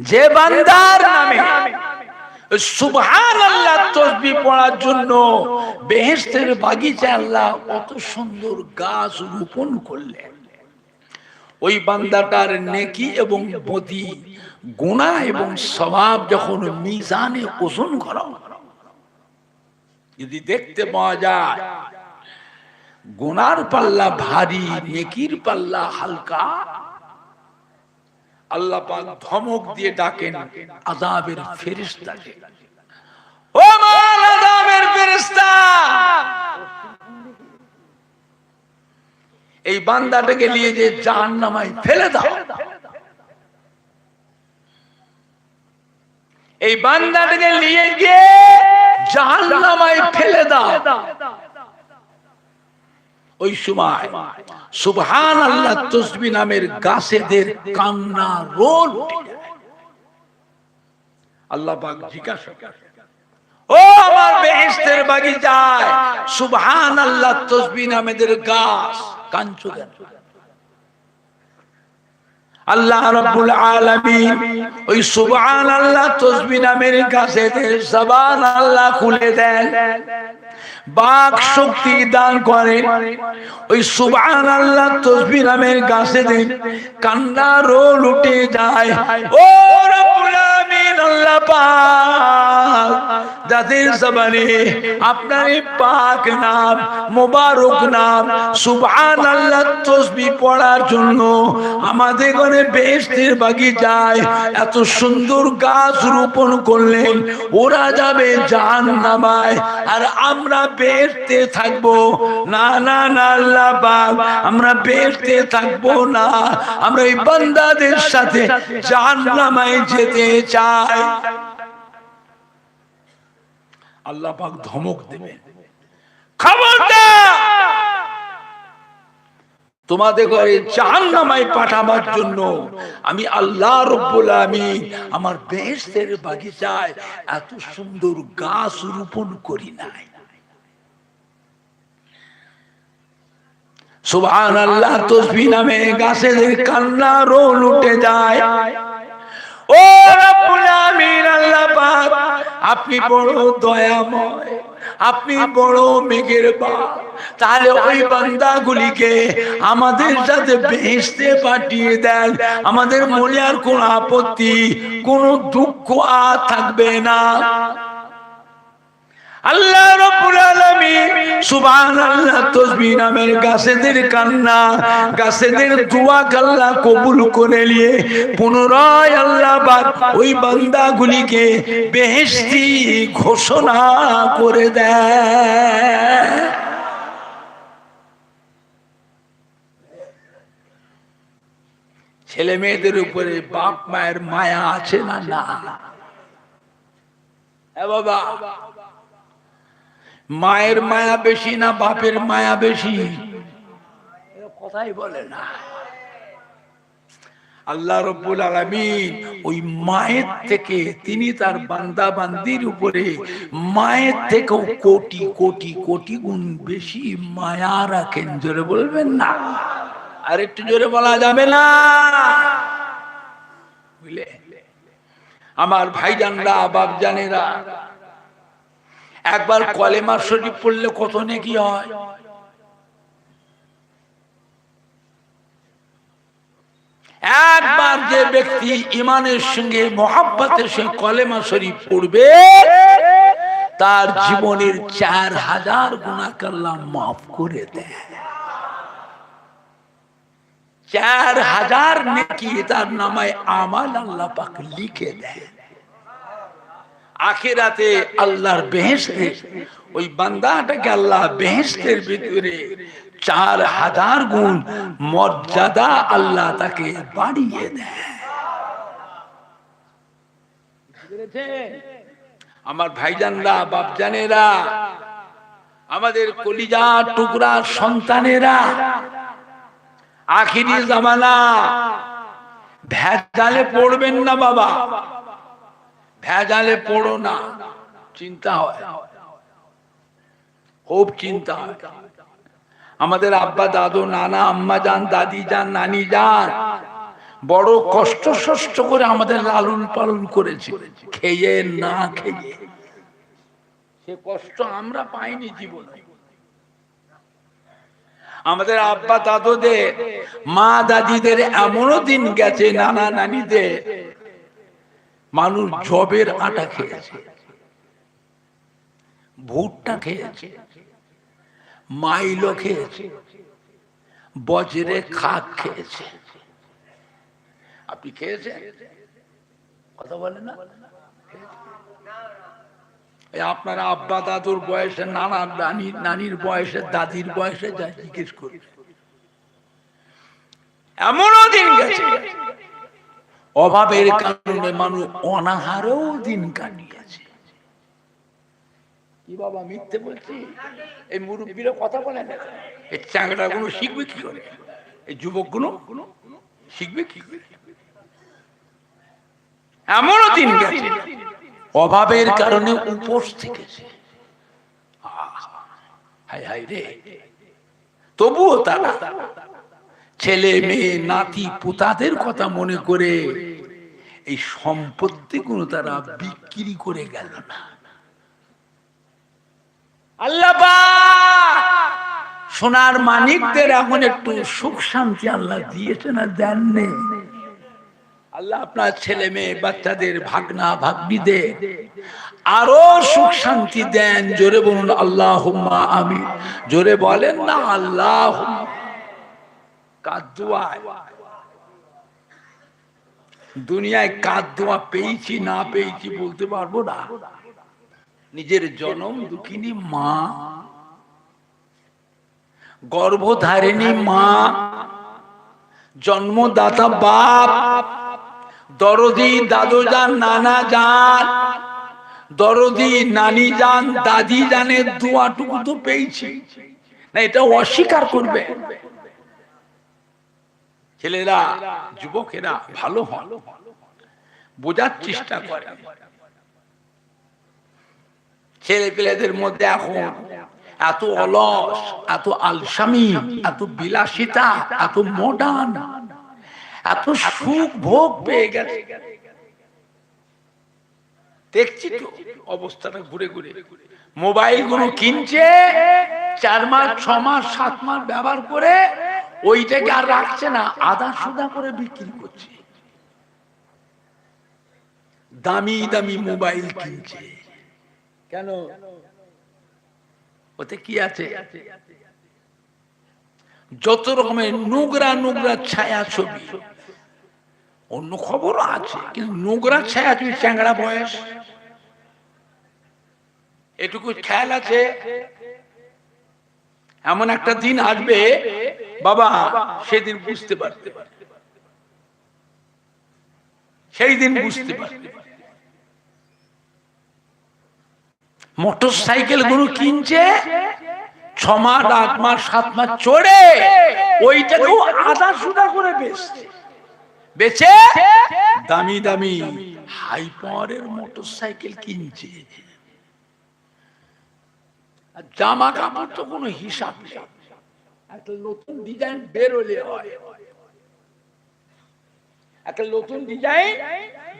যে বান্দার নামে পড়ার জন্য বেহেস্তের কত সুন্দর গাছ করলেন। ওই বান্দাটার নেকি এবং এবং স্বভাব যখন মিজানে ওজন করা যদি দেখতে পাওয়া যায় গুনার পাল্লা ভারী, নেকির পাল্লা হালকা আল্লাহ পাক ধমক দিয়ে ডাকেন আযাবের ফেরেশতাকে। ও মান আযাবের ফেরেশতা! এই বান্দাটাকে নিয়ে যে জাহান্নামায় ফেলে দাও। এই বান্দাটাকে নিয়ে গিয়ে জাহান্নামায় ফেলে দাও। ওই সময় সুবহান আল্লাহ তসবি নামের গাছেদের কান্না রোল আল্লাহ গাছ আল্লাহ রাব্বুল আলামিন ওই সুবহান আল্লাহ তসবি নামের গাছেদের জবান আল্লাহ খুলে দেন। বাক শক্তি দান করেন ওই সুবান আল্লাহ তসবি নামের গাছেদের কান্না রোল লুটে যায়। ও রাব্বুল আলামিন আল্লাহ পাক। যাদের জবানে আপনার পাক নাম মোবারক নাম সুবহান আল্লাহ তসবি পড়ার জন্য আমাদের ঘরে বাগিচায় এত সুন্দর গাছ রোপণ করলেন ওরা যাবে জাহান্নামায়। আর আমরা বেহেশতে থাকব। না না না, আল্লাহ পাক, আমরা বেহেশতে থাকব না। আমরা এই বান্দাদের সাথে জাহান্নামায় যেতে চাই। আল্লাহ পাক ধমক দেবে খবরদার! তোমাদের ঘরে জাহান্নামায় পাঠাবার জন্য আমি আল্লাহ রব্বুল আমিন আমার বেহেশতের বাগিচায় এত সুন্দর গাছ রোপণ করি নাই। সুবহান আল্লাহ তসবি নামে গাছেদের কান্না রোল উঠে যায়। ও রব্বুল আমিন, আল্লাহ পাক, আপনি বড় দয়াময়, আপনি বড় মেঘের বাপ তাহলে ওই বান্দাগুলিকে আমাদের সাথে বেহেশতে পাঠিয়ে দেন। আমাদের মনে আর কোন আপত্তি, কোন দুঃখ আর থাকবে না। আল্লাহ রব্বুল আলামিন সুবহানাল্লাহ তাসবিহ নামের গাছেদের কান্না, গাছেদের দোয়া আল্লাহ কবুল করে নিয়ে পুনরায় আল্লাহ পাক ওই বান্দাগুলিকে বেহেশতি ঘোষণা করে দেয়। ছেলে মেয়েদের উপরে বাপ মায়ের মায়া আছে না না? বাবা মায়ের মায়া বেশি না বাপের মায়া বেশি? কথাই বলে না। আল্লাহ রব্বুল আলামিন ওই মায়ের থেকে, তিনি তার বান্দা বান্দির উপরে মায়ের থেকেও কোটি কোটি কোটি গুণ বেশি মায়া রাখেন। জোরে বলবেন না? আর একটু জোরে বলা যাবে না? বুঝলে? আমার ভাইজানরা, বাপজানেরা একবার কলেমা শরীফ পড়লে কত নাকি হয়? একবার যে ব্যক্তি ইমানের সঙ্গে মহাব্বতের সঙ্গে কলেমা শরীফ পড়বে, তার জীবনের চার হাজার গুণা কাল্লা মাফ করে দেয়। চার হাজার নেকি তার নামায় আমাল আল্লাহ পাক লিখে দেয়। আখেরাতে আল্লাহর বেহেস্তে ওই বান্দাটাকে আল্লাহ বেহেস্তের ভিতরে চার হাজার গুণ মর্যাদা আল্লাহ তাকে বাড়িয়ে দেয়। আমার ভাইজানরা, বাপজানেরা, আমাদের কলিজা টুকরা সন্তানেরা, আখিরি জামানা, ভেজালে পড়বেন না বাবা। ভেজালে পড়ো না, চিন্তা হয়। খুব চিন্তা হয়। আমাদের আব্বা, দাদু, নানা, আম্মা যান, দাদি যান, নানি যান, বড় কষ্ট সষ্ট করে আমাদের লালন পালন করেছে। খেয়ে না খেয়ে। সে কষ্ট আমরা পাইনি জীবনে। আমাদের আব্বা, দাদুদের, মা, দাদিদের এমনও দিন গেছে, নানা, নানিদের মানুষ জবের আটা খেয়েছে। ভুট্টা খেয়েছে। মাইলো খেয়েছে। বজরে খাক খেয়েছে। আপনি খেয়েছেন? কথা বলেন না। এই আপনার আব্বা দাদুর বয়সে নানা নানি নানির বয়সে দাদির বয়সে যা জিজ্ঞেস করবে। এমনও দিন গেছে। অভাবের কারণে মানুষ অনাহারেও দিন কাটিয়েছে। কি বাবা মিথ্যে বলছি? এই মুরব্বীরা কথা বলে না এই চাংড়া গুলো শিখবে কি করে? এই যুবকগুলো শিখবে কি করে? এমনও দিন গেছে। অভাবের কারণে উপোস থেকেছে। হাই হাই রে। তবুও তারা ছেলে মেয়ে নাতি, পুতাদের কথা মনে করে এই সম্পত্তি গুলো তারা বিক্রি করে গেল না। আল্লাহ সোনার মানিকদের এখন একটু সুখ শান্তি আল্লাহ দিয়েছে না দেননি। আল্লাহ আপনার ছেলে মেয়ে বাচ্চাদের ভাগনা, ভাগ্নিদের আরও সুখ শান্তি দেন। জোরে বলুন আল্লাহ আমি জোরে বলেন না আল্লাহ দুনিয়ায় কাদুয়া পেয়েছি, না পেয়েছি বলতে পারব না। নিজের জনম দুঃখিনী মা। গর্ভধারিণী মা। জন্মদাতা বাপ। দরদি দাদু যান নানা যান দরদি নানি যান দাদি জানের দোয়াটুকু তো পেয়েছি। না, এটা অস্বীকার করবে। ছেলেরা, যুবকেরা ভালো হন। বোঝার চেষ্টা করে। ছেলে পেলেদের মধ্যে এখন এত অলস, এত আলসামি, এত বিলাসিতা, এত মডার্ন এত সুখ ভোগ পেয়ে গেছে। দেখছি তো অবস্থাটা ঘুরে ঘুরে। মোবাইলগুলো কিনছে, চার মাস, ছ মাস, সাত মাস ব্যবহার করে ওইটাকে আর রাখছে না আদা সুদা করে বিক্রি করছে। দামি দামি মোবাইল কিনছে। কেন? ওতে কি আছে? যত রকমের নোংরা নোংরা ছায়া ছবি অন্য খবরও আছে কিন্তু নোংরা ছায়া ছবি চ্যাংড়া বয়স। এটুকু খেয়াল আছে? এমন একটা দিন আসবে বাবা সেদিন বুঝতে পারতে পারে সেই দিন বুঝতে পারতে মোটর সাইকেলগুলো কিনছে ছ মাস আট মাস সাত মাস চড়ে ওইটাকেও আধা সুদা করে বেচছে বেচে দামি দামি হাই পাওয়ারের মোটর সাইকেল কিনছে জামা কাপড় তো কোনো হিসাব নেই একটা নতুন ডিজাইন বেরোলে হয়। একটা নতুন ডিজাইন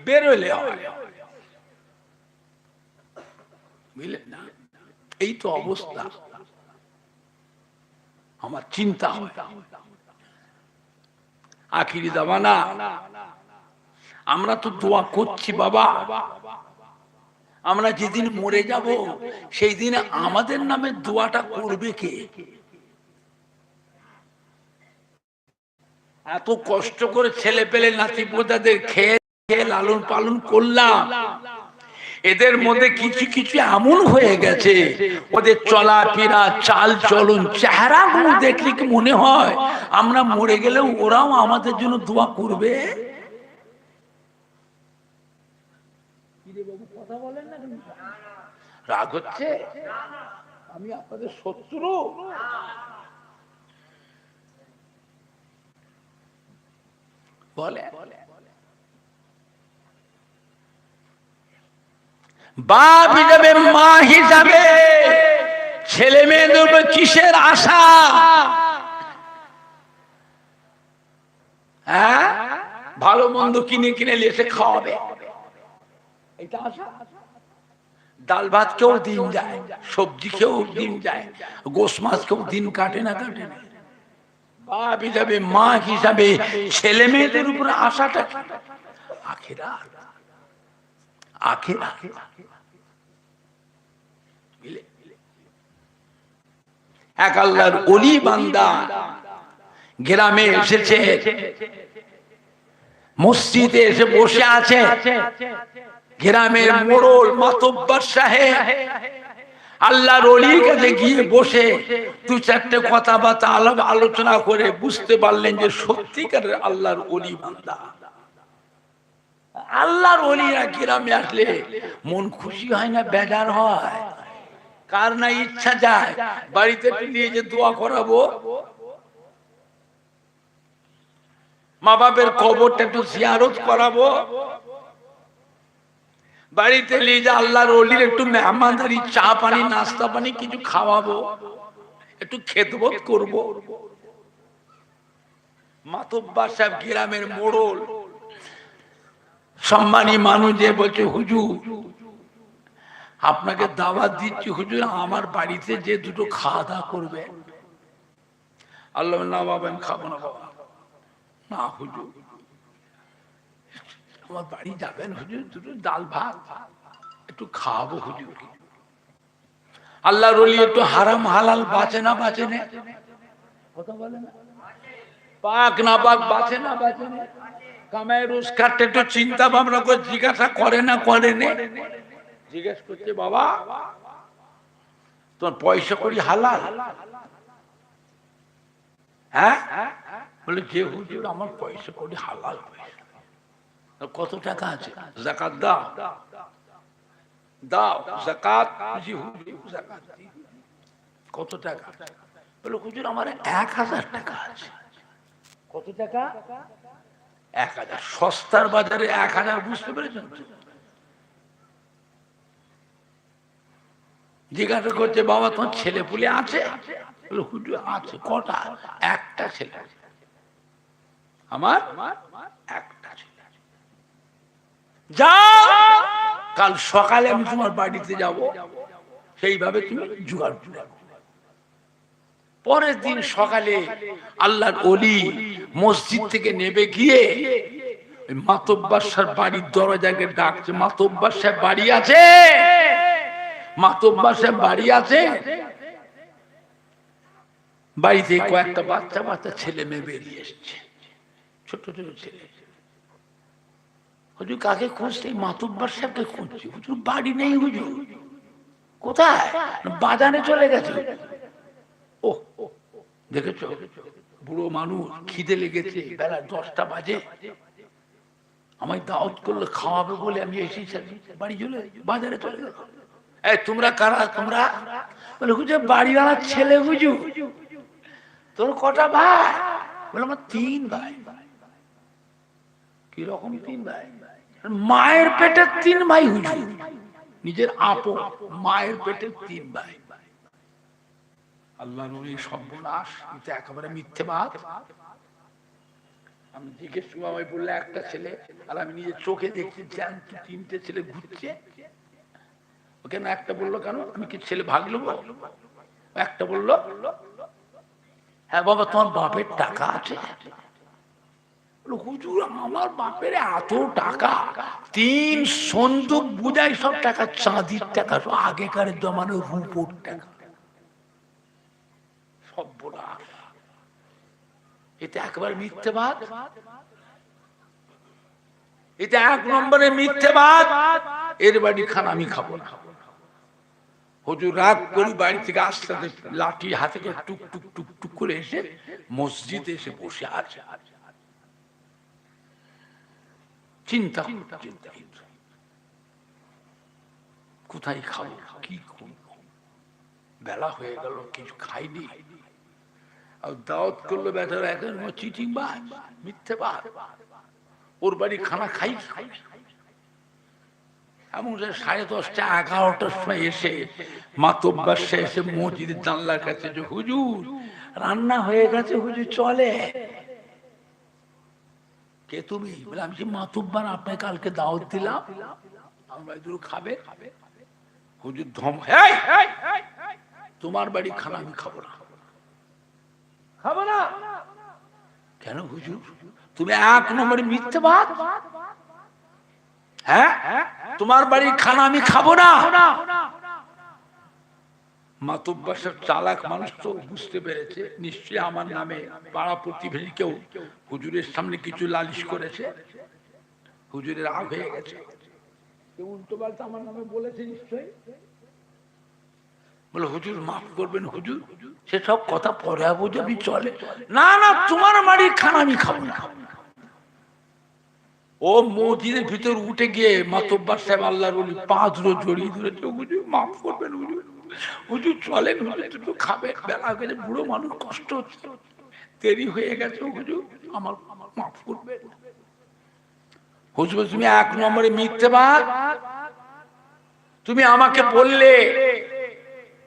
বেরোলে হয়। বুঝলেন না? এই তো অবস্থা। আমার চিন্তা হয়। আখিরি দাবানা আমরা তো দোয়া করছি বাবা। আমরা যেদিন মরে যাব সেই দিন আমাদের নামে দোয়াটা করবে কে? এত কষ্ট করে ছেলে পেলে নাতি পোতাদের খেয়ে খেয়ে লালন পালন করলাম। এদের মধ্যে কিছু কিছু এমন হয়ে গেছে, ওদের চলাফেরা, চাল চলন চেহারা গুলো দেখলে কি মনে হয় আমরা মরে গেলেও ওরাও আমাদের জন্য দোয়া করবে? রাগ হচ্ছে? আমি আপনাদের শত্রু? বলে। বাপ হিসাবে, মা হিসাবে, ছেলে কিসের আশা? হ্যাঁ? ভালো মন্দ কিনে কিনে এসে খাওয়াবে। ডাল ভাত কেউ দিন যায়, সবজি কেউ দিন যায় গোস মাছ কেউ দিন কাটে না কাটে না। বাপ হিসাবে মা হিসাবে ছেলে মেয়েদের উপরে আশাটা আখেরা আখেরা এক আল্লাহর অলি বান্দা গ্রামে এসেছে, মসজিদে এসে বসে আছে। গ্রামের মোড়ল মাতব্বর সাহেব। আল্লাহর অলির কাছে গিয়ে বসে। দু চারটে কথাবার্তা আলাপ আলোচনা করে বুঝতে পারলেন যে সত্যিকারের আল্লাহর অলি বান্দা। আল্লাহর অলিরা গ্রামে আসলে মন খুশি হয় না বেজার হয়। কার না ইচ্ছা যায় বাড়িতে নিয়ে যে দোয়া করাবো। মা বাপের কবরটা একটু জিয়ারত করাবো। বাড়িতে নিয়ে যে, আল্লাহর অলির একটু মেহমানদারি চা পানি, নাস্তা পানি, কিছু খাওয়াবো, একটু খেতবোধ করব। মাতব্বার সাহেব গ্রামের মোড়ল। সম্মানী মানুষ যে বলছে, হুজুর, আপনাকে দাওয়াত দিচ্ছি, হুজুর, আমার বাড়িতে যে দুটো খাওয়া দাওয়া করবে আল্লাহ না বাবা, আমি খাব না বাবা। না হুজুর। আমার বাড়ি যাবেন হুজুর দুটো ডাল ভাত, একটু খাওয়াবো হুজুর। আল্লাহ রলি একটু হারাম হালাল বাঁচে না বাঁচে না। কথা বলে না? পাক না পাক বাঁচে না বাঁচে না। কামাই রোজগারটা একটু চিন্তা ভাবনা করে জিজ্ঞাসা করে না করে জিজ্ঞেস করছে, বাবা, তোমার পয়সা করি হালাল? হ্যাঁ? বলে, যে হুজুর, আমার পয়সা করি হালাল পয়সা। কত টাকা আছে? জাকাত দাও। দাও জাকাত জাকাত কত টাকা? বলে হুজুর আমার এক হাজার টাকা আছে। কত টাকা? এক হাজার। সস্তার বাজারে এক হাজার বুঝতে পেরেছেন? জিজ্ঞাসা করছে বাবা তোমার ছেলে পুলে আছে? হুজুর আছে। কটা? একটা ছেলে। আছে। আমার? একটা। যাও। কাল সকালে আমি তোমার বাড়িতে যাব। সেইভাবে তুমি জোগাড় করে পরের দিন সকালে আল্লাহর অলি মসজিদ থেকে নেবে গিয়ে সাহেব বাড়ির দরজাকে ডাকছে। মাতব্বার সাহেব বাড়ি আছে? মাতব্বার সাহেব বাড়ি আছে? বাড়িতে কয়েকটা বাচ্চা বাচ্চা ছেলে মেয়ে বেরিয়ে এসছে। ছোট ছোট ছেলে। হুজুর কাকে খুঁজছে মাতব্বার সাহেবকে খুঁজছে। হুজুর বাড়ি নেই হুজুর। কোথায়? বাজারে চলে গেছে। ও দেখেছ? বুড়ো মানুষ খিদে লেগেছে। বেলা দশটা বাজে। আমায় দাওয়াত করলে খাওয়াবে বলে আমি এসেছি। বাড়ি চলে বাজারে চলে গেল এই, তোমরা কারা? তোমরা? বলে, হুজুর বাড়িওয়ালার ছেলে হুজুর। তোর কটা ভাই? বলে, আমার তিন ভাই। কীরকম তিন ভাই? মায়ের পেটের তিন ভাই হুজুর নিজের আপন, মায়ের পেটের তিন ভাই। আল্লাহ নবী সর্বনাশ, এটা একেবারে মিথ্যে বাদ আমি জিজ্ঞেস আমায় বললে একটা ছেলে, আর আমি নিজের চোখে দেখছি জ্যান্ত তিনটে ছেলে ঘুরছে। ও কেন একটা বলল কেন? আমি কি ছেলে ভাগলো একটা বলল হ্যাঁ বাবা, তোমার বাপের টাকা আছে। হুজুর, আমার বাপের এত টাকা, তিন সন্দুক সব টাকা, চাঁদির টাকা, সব আগেকার জমানোর রূপোর টাকা। সর্বনাশ এটা একবার মিথ্যেবাদ? এটা এক নম্বরে মিথ্যেবাদ? এর বাড়ি খান, আমি খাব না। হুজুর, রাগ করি, বাড়ি থেকে আস্তে লাঠি হাতে করে টুক টুক টুক টুক করে এসে মসজিদে এসে বসে আছে। চিন্তা চিন্তা চিন্তা কোথায় খাব কি বেলা হয়ে গেল কিছু খাইনি আর দাওয়াত করল বেটার এখন চিটিং বাজ মিথ্যে বাদ ওর বাড়ি খানা খাই খাই এমন যে সাড়ে দশটা এগারোটার সময় এসে মাতব্বার সে এসে মসজিদের জানলার কাছে যে হুজুর রান্না হয়ে গেছে হুজুর চলে কে তুমি? বলে আমি মাতুব্বার? আপনাকে কালকে দাওয়াত দিলাম। আমরা দুটো খাবে। হুজুর ধম তোমার বাড়ি খানা আমি খাব না। খাব না? কেন হুজুর? তুমি এক নম্বরে মিথ্যেবাদ? হ্যাঁ? তোমার বাড়ির খানা আমি খাব না। মাতব্বাসের চালাক মানুষ তো বুঝতে পেরেছে নিশ্চয়ই আমার নামে পাড়া প্রতিবেশী কেউ হুজুরের সামনে কিছু লালিশ করেছে। হুজুরের রাগ হয়ে গেছে। কেউ উল্টো পাল্টা আমার নামে বলেছে নিশ্চয়ই? বলে হুজুর মাফ করবেন হুজুর সেসব কথা পরে চলে। না না তোমার বাড়ির খানা আমি খাব না ও মসজিদের ভিতর উঠে গিয়ে মাতব্বার সাহেব আল্লাহর পা ধুলো জড়িয়ে ধরেছে হুজুর মাফ করবেন হুজুর। হুজুর চলেন হুজুর একটু খাবে। বেলা গেছে, বুড়ো মানুষ কষ্ট হচ্ছে। দেরি হয়ে গেছে, হুজুর, আমার আমার মাফ করবেন হুজুর, তুমি এক নম্বরে মিথ্যেবাদ? তুমি আমাকে বললে,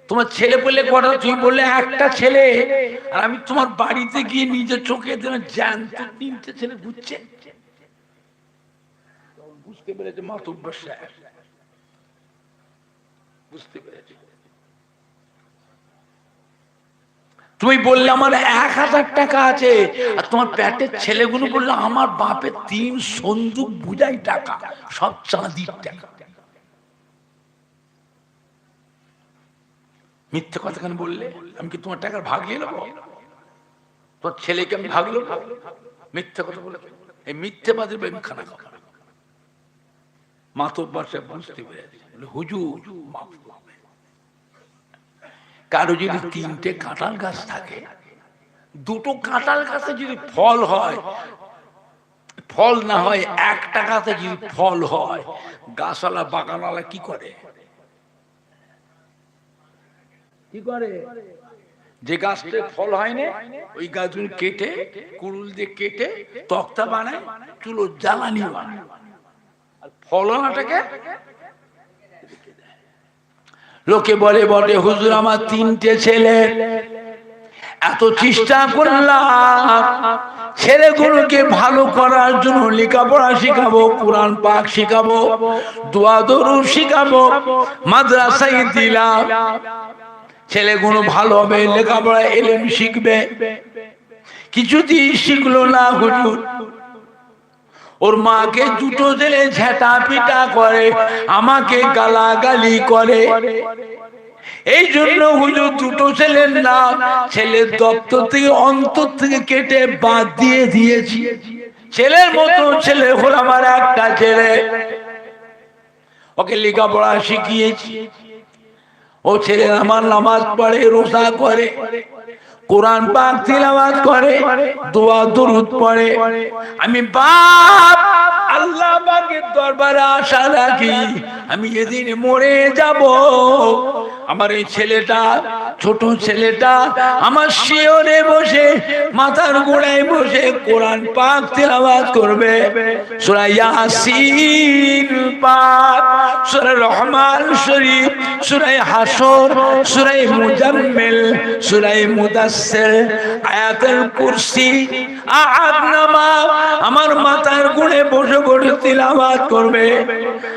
তোমার ছেলে বললে কটা তুমি বললে একটা ছেলে, আর আমি তোমার বাড়িতে গিয়ে নিজের চোখে যেন জ্যান্ত তিনটে ছেলে তখন বুঝতে পেরেছে, মাতুব্বর সাহেব। বুঝতে পেরেছে। তুমি বললে আমার এক হাজার টাকা আছে। আর তোমার প্যাটের ছেলেগুলো বলল, আমার বাপের তিন সন্দুক বুঝাই টাকা, সব চাঁদির টাকা। মিথ্যে কথা কেন বললে? আমি কি তোমার টাকার ভাগ নিয়ে নেব? তোর ছেলেকে আমি ভাগ মিথ্যে কথা বলে এই মিথ্যে বাদের আমি খানা না। মাতব্বর সাহেব বুঝতে পেরেছে। হুজুর, মাফ। কারও যদি তিনটে কাঁঠাল গাছ থাকে দুটো কাঁঠাল গাছে যদি ফল হয় ফল না হয় একটা গাছে যদি ফল হয় গাছওয়ালা বাগানওয়ালা কি করে? কি করে? যে গাছটা ফল হয় না ওই গাছগুলো কেটে কুড়ুল দিয়ে কেটে তক্তা বানায় চুলো জ্বালানি বানায়। আর ফলনাটাকে লোকে বলে বলে, হুজুর, আমার তিনটে ছেলে। এত চেষ্টা করলাম। ছেলেগুলোকে ভালো করার জন্য লেখাপড়া শিখাবো, কোরআন পাক শিখাবো, দোয়া দরু শিখাবো, মাদ্রাসায় দিলাম। ছেলেগুলো ভালো হবে লেখাপড়া এলেম শিখবে। কিছুতেই শিখলো না হুজুর। ওর মাকে দুটো ছেলে ঝেঁটা পিটা করে, আমাকে গালাগালি করে। এই জন্য হুজুর দুটো ছেলের না, ছেলের দপ্তর থেকে অন্তর থেকে কেটে বাদ দিয়ে দিয়েছি। ছেলের মতো ছেলে হল আমার একটা ছেলে। ওকে লেখাপড়া শিখিয়েছি। ও ছেলে আমার নামাজ পড়ে, রোজা করে। কোরআন পাক তিলাওয়াত করে, দোয়া দরুদ পড়ে। আমি বাপ, আল্লাহ পাকের দরবারে আশা রাখি আমি এদিন মরে যাব, আমার এই ছেলেটা, ছোট ছেলেটা আমার শিওরে বসে মাথার গোড়ায় বসে কোরআন পাক তিলাওয়াত করবে। সূরা ইয়াসিন পাক, সূরা রহমান শরীফ, সূরা হাসর, সূরা মুজাম্মিল, সূরা মুদাসসির, আয়াতুল কুরসি। আহাদ নামা আমার মাথার গুণে বসে বসে তিলাওয়াত করবে।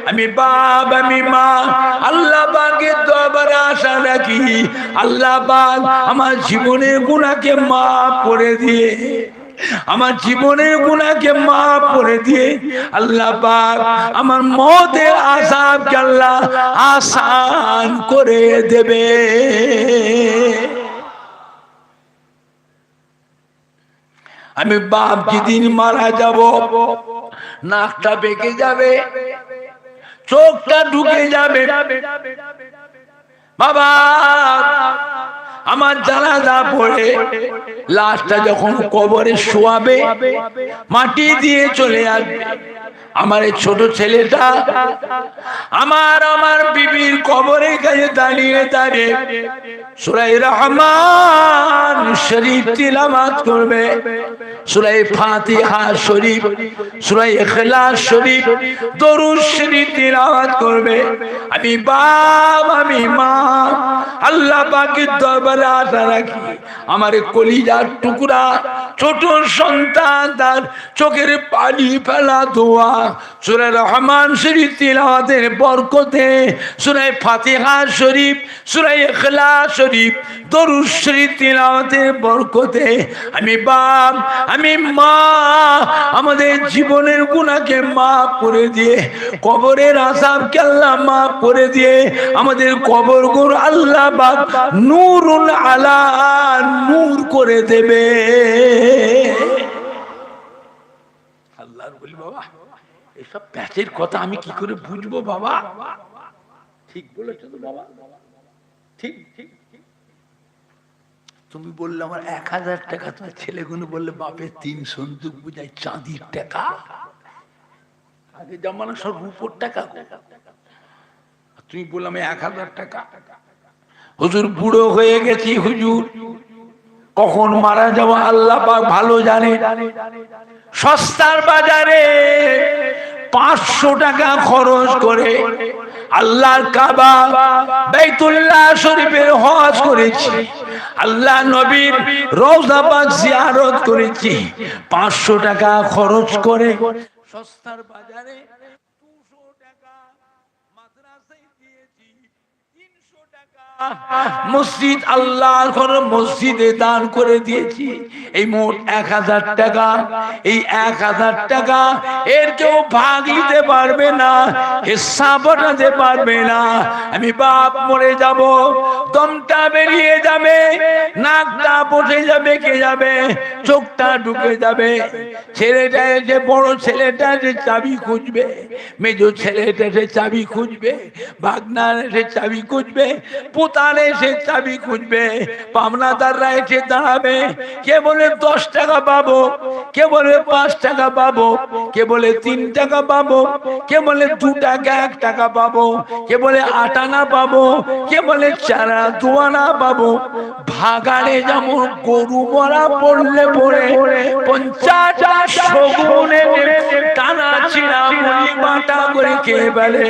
আমি বাপ, আমি মা, আল্লাহ পাকের দরবারে আশা রাখি। আল্লাহ পাক আমার জীবনের গুণাকে মাফ করে দিয়ে, আমার জীবনের গুণাকে মাফ করে দিয়ে আল্লাহ পাক আমার মতের আসাবকে আল্লাহ আসান করে দেবে। আমি বাপ যেদিন মারা যাব, নাকটা বেঁকে যাবে, চোখটা ঢুকে যাবে। বাবা আমার জানাজা পড়ে। লাশটা যখন কবরে শোয়াবে মাটি দিয়ে চলে আসবে। আমার এই ছোট ছেলেটা আমার আমার বিবির কবরের কাছে দাঁড়িয়ে দাঁড়িয়ে সুরাই রহমান শরীফ তিলামাত করবে। সুরাই ফাতিহা শরীফ, সুরাই ইখলাস শরীফ দরুদ শরীফ তিলাওয়াত করবে। আমি বাপ, আমি মা, আল্লাহ পাকের দরবারে আশা রাখি আমার কলিজার টুকরা, ছোট সন্তান তার চোখের পানি ফেলা দোয়া সুরে রহমান শরীফ তিলাওয়াতের বরকতে সুরে ফাতিহা শরীফ সুরে ইখলাস শরীফ, দরুদ শরীফ তিলাওয়াতের বরকতে, আমি বাপ, আমি মা, আমাদের জীবনের গুণাকে মাফ করে দিয়ে, কবরের আসাবকে আল্লাহ মাফ করে দিয়ে, আমাদের কবর গুর আল্লাহ বাপ নূরুল আলা, নূর করে দেবে আল্লাহর বলি বাবা প্যাচের কথা আমি কি করে বুঝব বাবা? ঠিক বলেছ তো বাবা? ঠিক ঠিক। তুমি বললে আমার এক হাজার টাকা, তোমার ছেলেগুলো বললে, বাপের তিন সন্দুক বুঝাই চাঁদির টাকা? আগে জমানো, সব রূপোর টাকা তুমি বললাম এক হাজার টাকা। হুজুর, বুড়ো হয়ে গেছি হুজুর। কখন মারা যাব আল্লাহ ভালো জানে। সস্তার বাজারে পাঁচশো টাকা খরচ করে আল্লাহর কাবা, বেতুল্লাহ শরীফের হজ করেছি। আল্লাহ নবীর রোজাবাদ জিয়ারত করেছি। পাঁচশো টাকা খরচ করে সস্তার বাজারে মসজিদ আল্লাহর ঘর মসজিদে দান করে দিয়েছি। এই মোট এক হাজার টাকা, এই এক হাজার টাকা এর কেউ ভাগ দিতে পারবে না, হিসাব বানাতে পারবে না। আমি বাপ মরে যাব, দমটা বেরিয়ে যাবে, নাকটা বসে যাবে, কে যাবে? চোখটা ঢুকে যাবে। ছেলেটা যে বড় ছেলেটা যে চাবি খুঁজবে, মেজ ছেলেটা সে চাবি খুঁজবে, ভাগনার এসে চাবি খুঁজবে পোতার এসে চাবি খুঁজবে পামনাদাররা এসে দাঁড়াবে। কে বলে দশ টাকা পাবো? কে বলে পাঁচ টাকা পাবো? কে বলে তিন টাকা পাবো? কে বলে দু টাকা, এক টাকা পাবো? কে বলে আট আনা পাবো? কে বলে চারা দু আনা পাবো? ভাগাড়ে যেমন গরু মরা পড়লে পড়ে, পঞ্চাশ করে কে বলে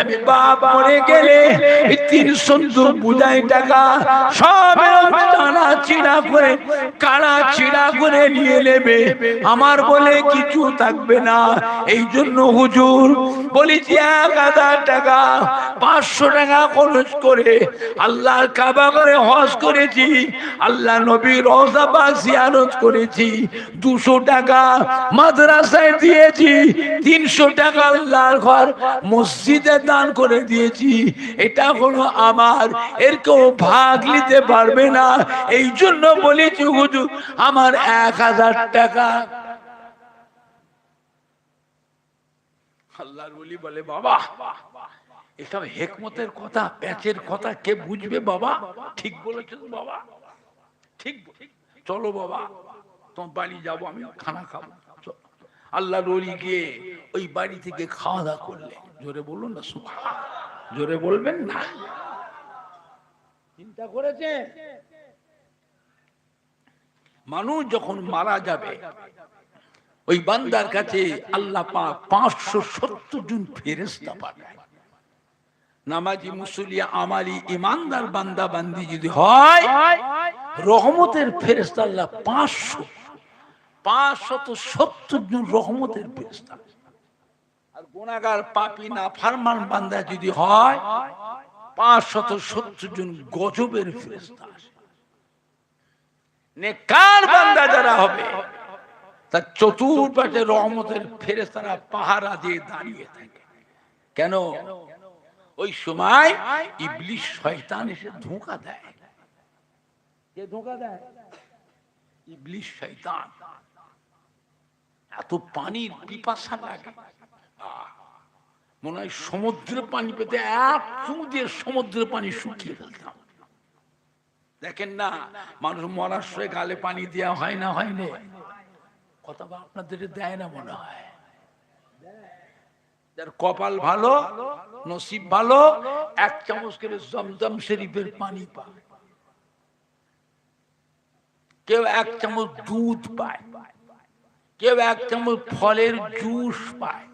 আমি বাপ মরে গেলে তিন সন্দুক বুঝাই টাকা, সব টানা চিড়া করে কাড়া চিড়া করে নিয়ে নেবে? আমার বলে কিছু থাকবে না। এই জন্য হুজুর বলেছি এক হাজার টাকা, পাঁচশো টাকা খরচ করে আল্লাহর কাবা করে হজ করেছি, আল্লাহ নবীর রজাবা জিয়ারত করেছি, দুশো টাকা মাদ্রাসায় দিয়েছি, তিনশো টাকা আল্লাহর ঘর মসজিদে দান করে দিয়েছি। এটা হলো আমার এর কেউ ভাগ নিতে পারবে না। এই জন্য বলেছি, হুজুর, আমার এক হাজার টাকা। আল্লাহর বলি বলে, বাবা, এসব হেকমতের কথা, প্যাচের কথা কে বুঝবে বাবা? ঠিক বলেছ তো বাবা। ঠিক চলো বাবা, তোমার বাড়ি যাব, আমি খানা খাব। আল্লাহ রলি গিয়ে ওই বাড়ি থেকে খাওয়া দাওয়া করলে জোরে বলুন না সুখা জোরে বলবেন না। চিন্তা করেছে? মানুষ যখন মারা যাবে, ওই বান্দার কাছে আল্লাহ পাঁচশো সত্তর জন ফেরেস্তা পাঠায়। নামাজি মুসলিয়া আমালি, ইমানদার, বান্দা, বান্দি যদি হয়, রহমতের ফেরেস্তা আল্লাহ পাঁচশো, পাঁচশত সত্তর জন রহমতের ফেরেস্তা আর গুণাগার পাপি না ফারমান বান্দা যদি হয় পাঁচশত সত্তর জন গজবের ফেরেস্তা আসে। নেকার বান্দা যারা হবে? তার চতুর্পাশে রহমতের ফেরেস্তারা পাহারা দিয়ে দাঁড়িয়ে থাকে। কেন? ওই সময় ইবলিশ শয়তান এসে ধোঁকা দেয়। কে ধোঁকা দেয়? ইবলিশ শয়তান। এত পানির পিপাসা লাগে। আহ, মনে হয় সমুদ্রের পানি পেতে এক দিয়ে সমুদ্রের পানি শুকিয়ে ফেলতাম। দেখেন না, মানুষ মরার গালে পানি দেওয়া হয় না হয় না। কথা আপনাদের দেয় না মনে হয়। কপাল ভালো, নসিব ভালো, এক চামচ করে জমজম শরীফের পানি পায়। কেউ এক চামচ দুধ পায়। কেউ এক চামচ ফলের জুস পায়।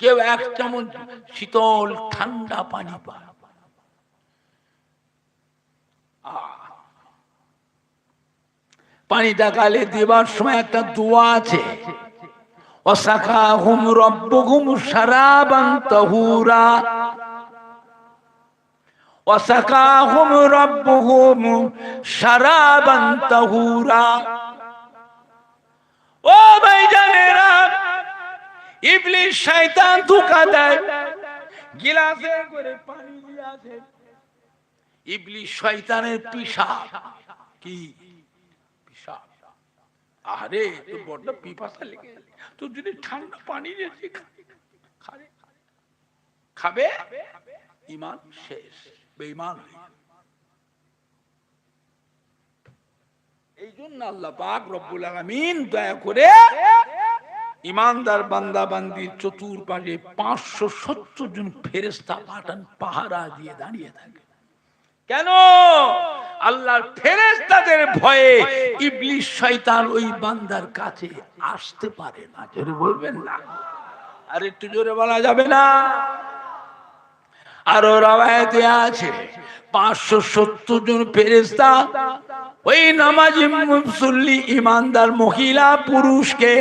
কেউ এক চামচ শীতল ঠান্ডা পানি পায়। পানিটা দেবার সময় একটা দোয়া আছে। অসাখা হুম রব্ব হুম সারাবান তহুরা। অসাখা হুম রব্ব হুম সারাবান তহুরা। ও ভাই ইবলিস শয়তান ধোঁকা দেয়। গিলাসে করে পানি দিয়ে আসে। ইবলিস শয়তানের কি? আরে পিপাসা লেগে যদি ঠান্ডা পানি খাবে? ইমান শেষ। বেঈমান এই জন্য আল্লাহ পাক রব্বুল আলামিন দয়া করে ইমানদার বান্দা বান্দির চতুর্পাশে পাঁচশো সত্তর জন ফেরেস্তা পাঠান, পাহারা দিয়ে দাঁড়িয়ে থাকে। কেন? আল্লাহর ফেরেশতাদের ভয়ে ইবলিশ শয়তান ওই বান্দার কাছে আসতে পারে না। জোরে বলবেন না। আর একটু জোরে বলা যাবে না? আরও রাবায়াতে আছে, পাঁচশো সত্তর জন ফেরেস্তা ওই নামাজি মুসল্লি ইমানদার মহিলা পুরুষকে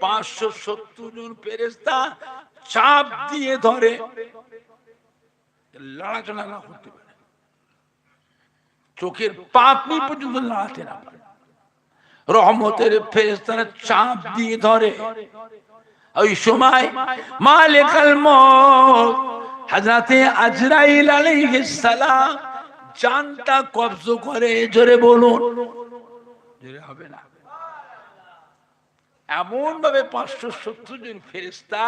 পাঁচশো সত্তর জন ফেরেস্তা চাপ দিয়ে ধরে। করতে পারে। চোখের পাপনি পর্যন্ত নাড়াতে না পারে। রহমতের ফেরেস্তারা চাপ দিয়ে ধরে। ওই সময় মালিকাল মত হযরতে আজরাইল আলাইহিস জানটা কবজ করে, জোরে বলুন। জোরে হবে না। এমন ভাবে পাঁচশো সত্তর জন ফেরেস্তা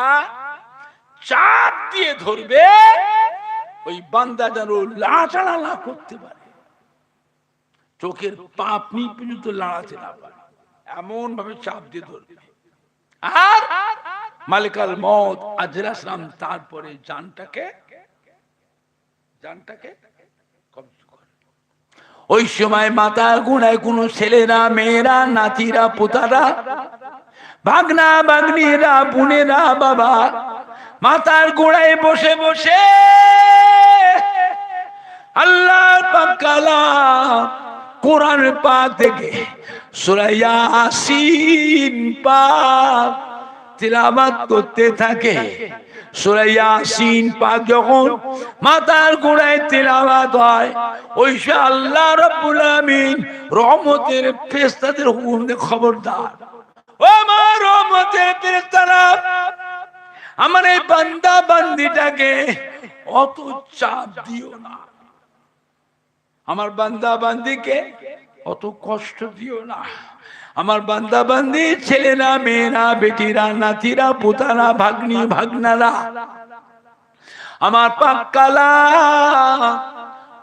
চাপ দিয়ে ধরবে, ওই বান্দা যেন লাচাড়া না করতে পারে। চোখের পাপনি পর্যন্ত লাড়াতে না পারে। এমন ভাবে চাপ দিয়ে ধরবে। আর মালিকাল মত আজরাসলাম তারপরে জানটাকে জানটাকে ওই সময় মাতা গুণায় কোনো ছেলেরা, মেয়েরা, নাতিরা, পোতারা ভাগনা ভাগ্নিরা, বোনেরা, বাবা, মাতার গোড়ায় বসে বসে আল্লাহ পাকালা কোরআন পাক থেকে সুরাইয়া আসিন পাক তিলাবাত করতে থাকে। সুরাইয়া আসিন পাক যখন মাতার গোড়ায় তিলাবাত হয় ওই আল্লাহ রব্বুল আমিন রহমতের ফেরেশতাদের হুকুম খবরদার। আমার এই বান্দা বান্দিটাকে অত চাপ দিও না। আমার বান্দা বান্দিকে অত কষ্ট দিও না। আমার বান্দা বান্দি ছেলেরা, মেয়েরা, বেটিরা, নাতিরা, পুতারা, ভাগ্নি, ভাগনারা, আমার পাক্কালা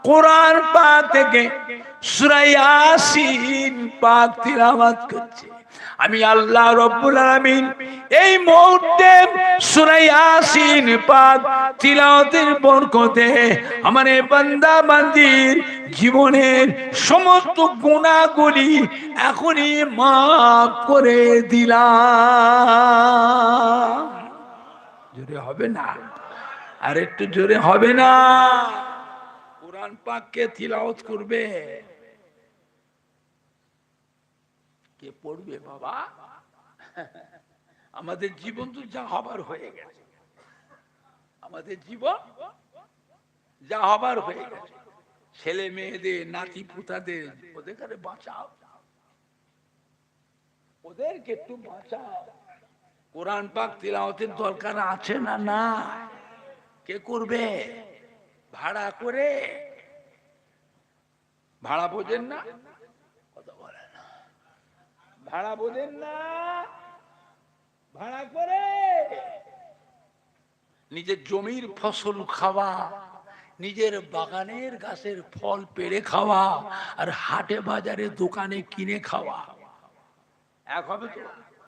কোরআন পাক থেকে সূরা ইয়াসিন পাক তিলাওয়াত করছে। আমি আল্লাহ রব্বুল আলামিন এই মুহূর্তে সূরা ইয়াসিন পাক তিলাওয়াতের বরকতে আমার এই বান্দা বান্দির জীবনের সমস্ত গুণাগুলি এখনই মাফ করে দিলাম। জোরে হবে না? আর একটু জোরে হবে না? কোরআন পাককে তিলাওয়াত করবে? কে পড়বে বাবা? আমাদের জীবন তো যা হবার হয়ে গেছে। আমাদের জীবন যা হবার হয়ে গেছে। ছেলে মেয়েদের, নাতি পুতাদের ওদের বাঁচাও। ওদেরকে একটু বাঁচাও। কোরআন পাক তিলাওয়াতের দরকার আছে না না কে করবে? ভাড়া করে? ভাড়া বোঝেন না? ভাড়া বোঝেন না। ভাড়া করে। নিজের জমির ফসল খাওয়া নিজের বাগানের গাছের ফল পেড়ে খাওয়া আর হাটে বাজারে দোকানে কিনে খাওয়া। এক হবে তো।